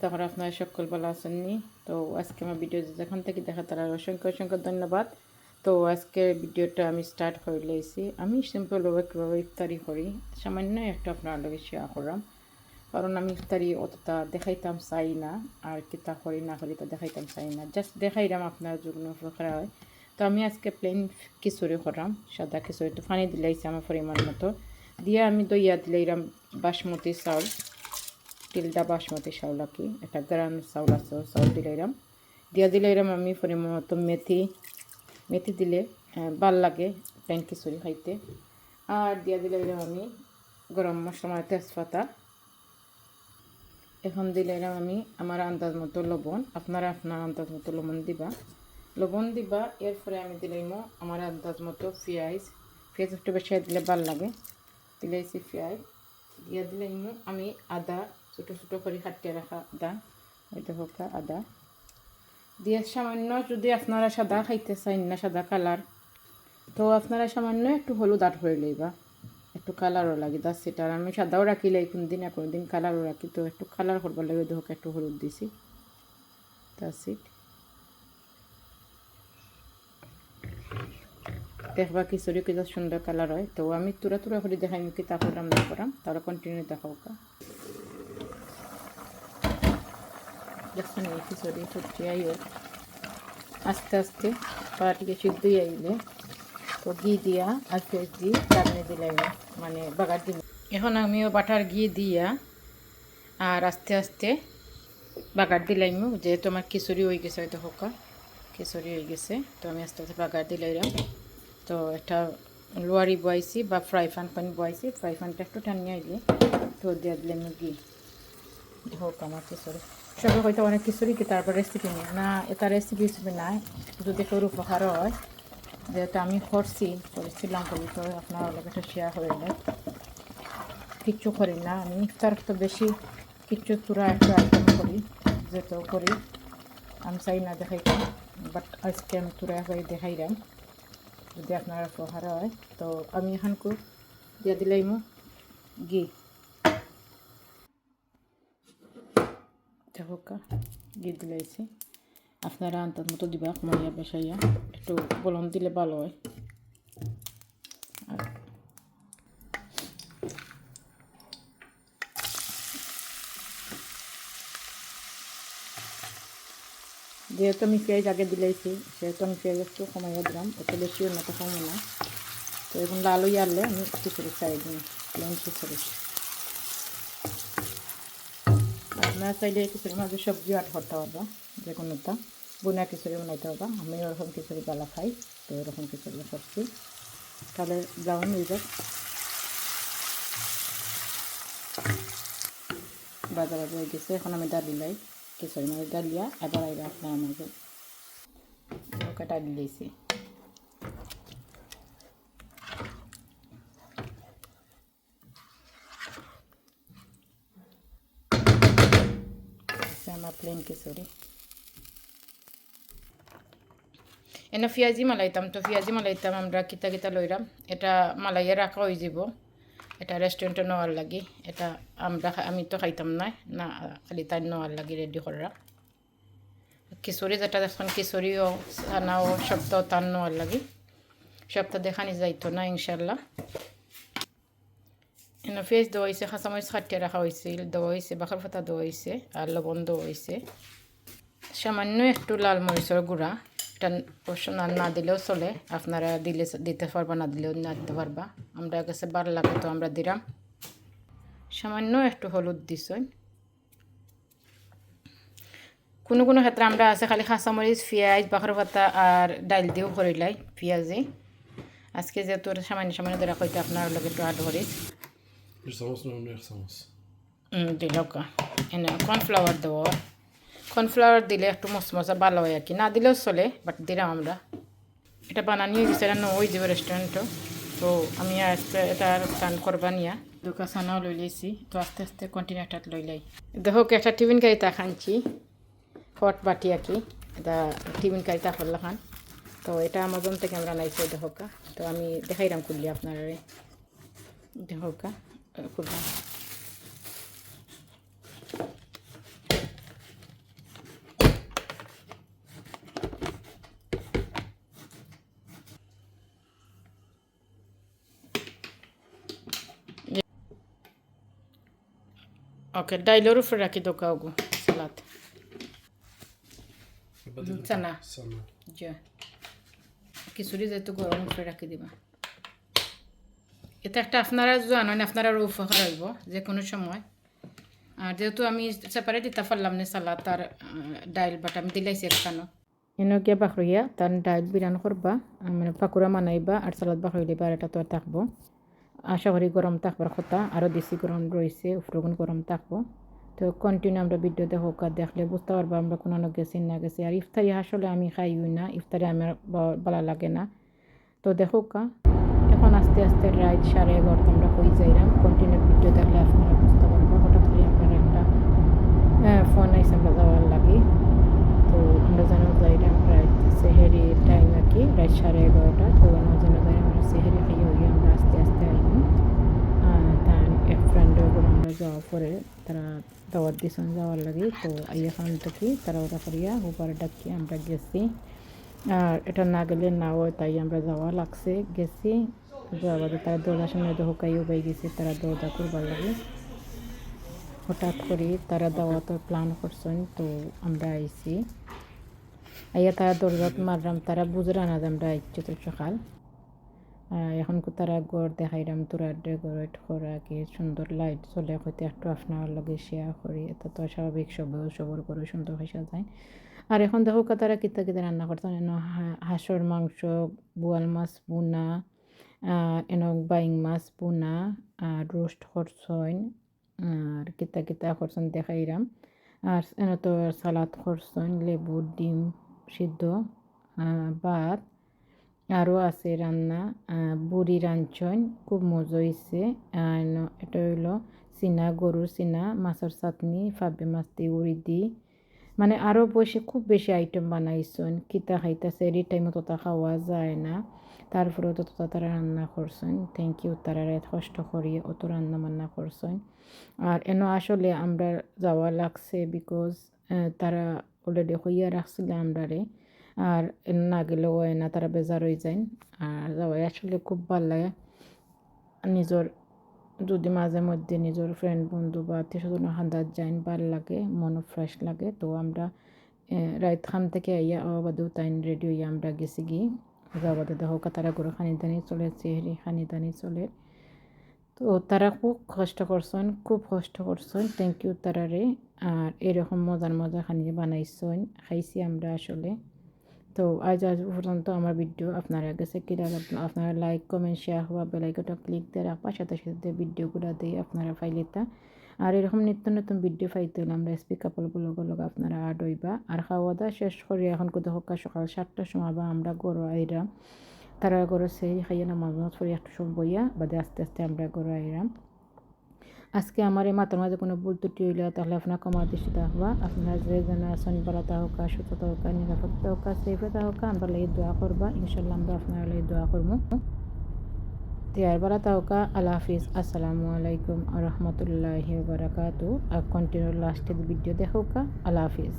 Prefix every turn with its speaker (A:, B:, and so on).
A: তারপরে আপনারা সকল ভালো আছেননি তো আজকে আমার ভিডিও যেখান থেকে দেখা তারা অসংখ্য অসংখ্য ধন্যবাদ। তো আজকে ভিডিওটা আমি স্টার্ট করে লইছি আমি সিম্পলভাবে কীভাবে ইফতারি করি, সামান্য একটা আপনার লগে শেয়ার করলাম। কারণ আমি ইফতারি অতটা দেখাইতাম চাই না, আর কিতা করি না করি তা দেখাইতাম চাই না। জাস্ট দেখাইলাম আপনার যুগ্ন উপকার হয়। তো আমি আজকে প্লেন খিচুড়ি করাম সাদা খিচুড়ি। তো পানি দিলাইছি আমার পরিমাণ মতো। দিয়ে আমি দইয়া দিলাইলাম বাসমতি চাউল তিলটা বাসমতি চাউল আর কি একটা গ্রাম চাউল আছে, চাউল দিলাইলাম দিয়া দিলাইলাম আমি পরিমাণ মতো মেথি মেথি দিলে ভালো লাগে প্লেন খিচুড়ি খাইতে। আর দিয়া দিলাইলাম আমি গরম মশলা তেজপাতা। এখন দিলাম আমি আমার আন্দাজ মতো লবণ, আপনারা আপনার আন্দাজ মতো লবণ দিবা। লবণ দিবা, এরপরে আমি দিলাম আমার আন্দাজ মতো পেঁয়াজ। পেঁয়াজ একটু বেশি দিলে ভালো লাগে। দিলাইছি পেঁয়াজ। দিয়ে দিলাম আমি আদা ছোটো ছোটো করে কাটিয়ে রাখা আদা ওইটা হোক আদা। দিয়ে সামান্য যদি আপনারা সাদা খাইতে চান না, সাদা কালার, তো আপনারা সামান্য একটু হলুদ আট করে লইবা। একটু কালারও লাগে দাস সেটা। আমি সাদাও রাখিলে কোন দিন আর কোনো দিন কালারও রাখি, তো একটু কালার করবার লাগে, দেখো একটু হলুদ দিছি। দাস ইট দেখবা কি খিচুড়ি কি সুন্দর কালার হয়। তো আমি তুরা তুরা করে দেখাই কি তারপর রান্না করাম তারা কন্টিনিউ দেখাও দেখছেন এই খিচুড়ি ফুটছে আইও আস্তে আস্তে পাটিকে সিদ্ধ আইলে তো ঘি দিয়া পেঁয়াজ দিয়ে চাটনি দিলাম মানে বাগার দিল। এখন আমিও বাটার ঘি দিয়া আর আস্তে আস্তে বাগার দিলাম যেহেতু আমার খিচুড়ি হয়ে গেছে হয়তো হোকা, খিচুড়ি হয়ে গেছে, তো আমি আস্তে আস্তে বাগার দিলাইলাম তো একটা লোয়ারি বয়াইছি বা ফ্রাই প্যান পানি বয়াইছি, ফ্রাই প্যানটা একটু টানিয়ে আইলে, তো দিয়ে দিলাম ঘি। হোক আমার খিচুড়ি। সবাই হয়তো অনেক খিচুড়ি কি তারপর রেসিপি নিয়ে। না, এটা রেসিপি হিসেবে নাই। যদি কেউ উপকার হয়, যেহেতু আমি করছি করেছিলাম করি তো আপনার লোকের শেয়ার হয়ে নেয় কিচ্ছু করি না। আমি ইফতার তো বেশি কিচ্ছু তুরা একটু আইটেম করি, যেহেতু করি। আমি চাই না দেখাইতাম বাট আজকে আমি তুরা হয়ে দেখাইলাম। যদি আপনার উপকার হয়, তো আমি এখানকু দিয়ে দিলাম ঘি। হোকা ঘি দিলাইছি আপনারা আন্তার মতো দিবা মরিয়া বেসাইয়া একটু বলন দিলে ভালো হয় যেহেতু আমি পেঁয়াজ আগে দিলাইছি সেহেতু আমি পেঁয়াজ একটু কমাইয়া দিলাম অত বেশি তো কমে না তো এখন লাল আনলে আমি খিচুড়ি চাই দিই প্লেন খিচুড়ি আপনারা চাইলে খিচুড়ির মাঝে সবজিও আট করতে পারবা যে কোনোটা বুনা খিচুড়ি বানাইতে পারবা। আমি ওরকম খিচুড়ি বালা খাই, তো এরকম খিচুড়ি সবজি। তাহলে ব্রাউন হয়ে যাক। বাজারে হয়ে গেছে। এখন আমি ডালি লাই, খিচুড়ি মাঝে ডালিয়া, এবার আইবা আপনার মাঝে। ওকে ডালি দিয়েছি আমার প্লেন খিচুড়ি এনে পেঁয়াজি মালাইতাম তো পেঁয়াজি মালাইতাম আমরা কিতা কিতা লইরাম এটা মালাইয়া রাখা হয়ে যাব এটা রেস্টুরেন্টে নেওয়ার লাগি এটা আমরা আমি তো খাইতাম না না খালি তাই নেওয়ার লাগি রেডি করা খিচুড়ি যেটা দেখুন খিচুড়িও আনাও সপ্তাহ তার নেওয়ার লাগি সপ্তাহ দেখানি যাইতো না ইনশাল্লাহ ফেস দেওয়া হয়েছে খাঁচামরিচ খাটিয়ে রাখা হয়েছিল দেওয়া হয়েছে বাখার ফাতা দেওয়া হয়েছে আর লবণ দেওয়া হয়েছে সামান্য একটু লাল মরিচের গুঁড়া এটা অবশ্য না দিলেও চলে আপনারা দিলে দিতে পারবা না দিলেও না দিতে পারবা আমরা কাছে বার লাগে তো আমরা দিলাম সামান্য একটু হলুদ দিছই কোনো কোনো ক্ষেত্রে আমরা আছে খালি কাঁচামরিচ পেঁয়াজ বাখার পাতা আর ডাইল দিয়েও করিলাই পেঁয়াজে আজকে যেহেতু সামান্য সামান্য দেওয়া হয়তো আপনার লগে একটু আড করি
B: Estamos no no estamos.
A: দিলকা এনে কর্নফ্লাওয়ার দেবো কর্নফ্লাওয়ার দিলে একটু মশমশা ভালো হয় আর কি না দিলেও চলে বাট দিলাম আমরা এটা বানানিয়ে গেছে এটা নই যাবে রেস্টুরেন্টও তো আমি আজকে এটা রান করবা নিয়া দোকা সানাও লই লাইছি তো আস্তে আস্তে কন্টিনিউ একটা লই লাই দেখো কি একটা টিফিন কারিতা খানছি হট বাটি আর কি এটা টিফিন কারিতা করলা খান তো এটা আমাজন থেকে আমরা নাইছি দেখো তো আমি দেখাইলাম খুললি আপনারা দেখো kurban. ఓకే డైలో రూఫ్
B: రాకి
A: దొకాగు
B: సలాత్
A: চানা খিচুড়ি যেহেতু গরম করে রাখি দিবা এটা একটা আপনারা জানেন আপনারা উপকার হইব যে কোনো সময়। আর যেহেতু আমি সেপারেট দিতে পারলাম না সালাদ তার ডাইল বাট, আমি দিলাইছি একখানো এনে গিয়া বাখরিয়া তার ডাইল বিরান করবা মানে পাকুড়া মানাইবা আর সালাদ বাখরিলিবা আর এটা তো আর থাকব। আশা করি গরম থাকবার কথা আরও বেশি গরম রয়েছে উফরগুন গরম থাকব। তো কন্টিনিউ আমরা ভিডিও দেখো দেখলে বুঝতে পারব আমরা কোনো গেছি না গেছি আর ইফতারি আমি খাইও না ইফতারি আমার ব- ভালো লাগে না। তো দেখো কা এখন আস্তে আস্তে রাইট সাড়ে এগারোটা আমরা হয়ে যাইলাম কন্টিনিউ ভিডিও দেখলে আপনারা বুঝতে পারব হঠাৎ করে আমার একটা ফোন আইসে আমরা যাওয়ার লাগে। তো আমরা যেন যাইলাম প্রায় সেহেরি টাইম আর কি, রাইট সাড়ে এগারোটা তো আমরা যেন যাই আমরা সেহেরি খাইয়ে হইয়ে আমরা আস্তে আস্তে আইলাম তার এক ফ্রেন্ডের উপর আমরা যাওয়ার পরে তারা দাওয়াত দিয়েছেন যাওয়ার লাগে। তো এখান থেকে তারা ওরা করিয়া উপরে ডাকি, আমরা গেছি। আর এটা না গেলে না হয়, তাই আমরা যাওয়া লাগছে। গেছি যাওয়ার তারা দরজার সামনে তো হুকাই উবাই গেছে, তারা দরজা করবার লাগে। হঠাৎ করে তারা দাওয়াতের প্ল্যান করছেন, তো আমরা আইছি। আইয়া তারা দরজাত মারলাম, তারা বুঝরা না আমরা আইছি তো সকাল। এখন তারা গড় দেখাইলাম, তোরা ডেকোরেট করা কি সুন্দর লাইট চলে হয়তো একটু আপনার লগে শেয়ার করি, এটা তো স্বাভাবিক সব সবর করে সুন্দর হয়ে যায়। আর এখন দেখো তারা কিতা কিতা রান্না করতেন এন হাঁসর মাংস, বোয়াল মাছ বুনা এন বাইং মাছ বুনা আর রোস্ট করছইন আর কিতা কিতা করছেন দেখাইলাম আর এন তো সালাদ করছইন লেবু ডিম সিদ্ধ ভাত আরও আছে রান্না বুড়ি রাঞ্চন খুব মজা হয়েছে এটা হইল চিনা গরুর চিনা মাছের চাটনি ফাবে মাছ দিয়ে উড়ি দি মানে আরও বসে খুব বেশি আইটেম বানাইছেন কিতা খাইতেছে এরি টাইমে তত খাওয়া যায় না তারপরেও তো তারা রান্না করছেন থ্যাংক ইউ তারা এত কষ্ট করিয়ে অত রান্না বান্না করছেন আর এন আসলে আমরা যাওয়া লাগছে বিকজ তারা অলরেডি হইয়া রাখছিল আমরারে আর না গেলেও না তারা বেজার হয়ে যায় আর যাওয়া আসলে খুব ভালো লাগে নিজের যদি মাঝে মধ্যে নিজের ফ্রেন্ড বন্ধু বা আত্মীয় স্বজন হান্দাত যাইন ভালো লাগে মনও ফ্রেশ লাগে তো আমরা রাইত খান থেকে আইয়া আবাদেও তাইন রেডি হইয়া আমরা গেছি গিয়ে যাবাদে দেখো তারা গরু খানি দানি চলে চেহারি খানি দানি চলে তো তারা খুব কষ্ট করছেন খুব কষ্ট করছেন থ্যাংক ইউ তারারে আর এরকম মজার মজার খানি বানাইছেন খাইছি আমরা আসলে তো আজ আজ পর্যন্ত আমার ভিডিও আপনারা কাছে কী লাগল আপনারা লাইক কমেন্ট শেয়ার হওয়া বেলাইকটা ক্লিক দিয়ে রাখবা। সাথে সাথে ভিডিওগুলো দিয়ে আপনারা ফাইলেতা আর এরকম নিত্য নতুন ভিডিও পাইতে হলে আমরা স্পিক কাপড় ব্লগের লগে আপনারা আড হইবা আর খাওয়া দাওয়া শেষ করে এখন কোথাও সকাল সাতটার সময় বা আমরা গরু আইরাম তারা গরু সেই খাইয়ে নামাজ পড়ে একটু সময় বইয়া বাদে আস্তে আস্তে আমরা গরু আইরাম আজকে আমার এই মাথার মাঝে কোনো ভুল ত্রুটি হইলে তাহলে আপনার কমা দৃষ্টি থাকবা আপনারা যে যেন আছেন বলা তাহকা সুস্থ তাহকা নিরাপদ তাহকা সেফে তাহকা আমরা লাগে দোয়া করবা। ইনশাল্লাহ আমরা আপনার লাগে দোয়া করব। তিয়ার বলা তাহকা আল্লাহ হাফিজ। আসসালামু আলাইকুম রহমতুল্লাহি বারাকাতু। আর কন্টিনিউ লাস্টের ভিডিও দেখোকা আল্লাহ হাফিজ।